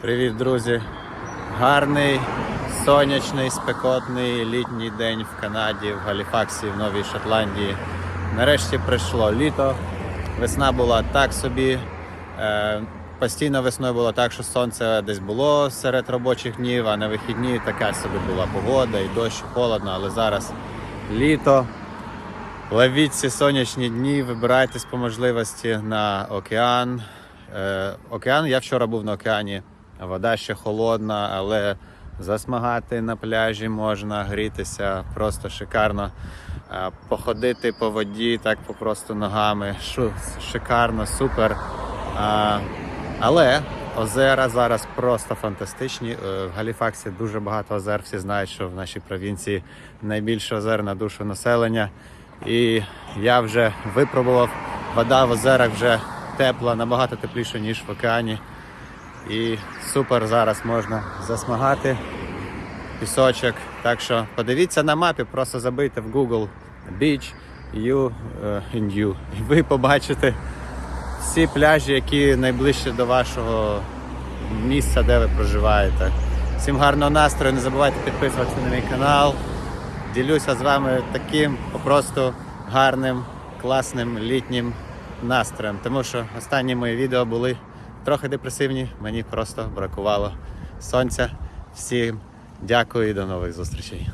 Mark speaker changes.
Speaker 1: Привіт, друзі! Гарний, сонячний, спекотний літній день в Канаді, в Галіфаксі, в Новій Шотландії. Нарешті прийшло літо. Весна була так собі. Е, постійно весною було так, що сонце десь було серед робочих днів, а на вихідні така собі була погода, і дощ, холодно, але зараз літо. Ловіть ці сонячні дні, вибирайтесь по можливості на океан. Е, океан, я вчора був на океані. Вода ще холодна, але засмагати на пляжі можна, грітися просто шикарно. Е, походити по воді, так попросту ногами. Шикарно, супер. Але озера зараз просто фантастичні. Е, В Галіфаксі дуже багато озер. Всі знають, що в нашій провінції найбільше озер на душу населення. І я вже випробував, вода в озерах вже тепла, набагато тепліша, ніж в океані. І супер зараз можна засмагати пісочок. Так що подивіться на мапі, просто забийте в Google Beach You е, in You. І ви побачите всі пляжі, які найближче до вашого місця, де ви проживаєте. Всім гарного настрою, не забувайте підписуватися на мій канал. Ділюся з вами таким просто гарним, класним літнім настроєм. Тому що останні мої відео були трохи депресивні, мені просто бракувало сонця. Всім дякую і до нових зустрічей.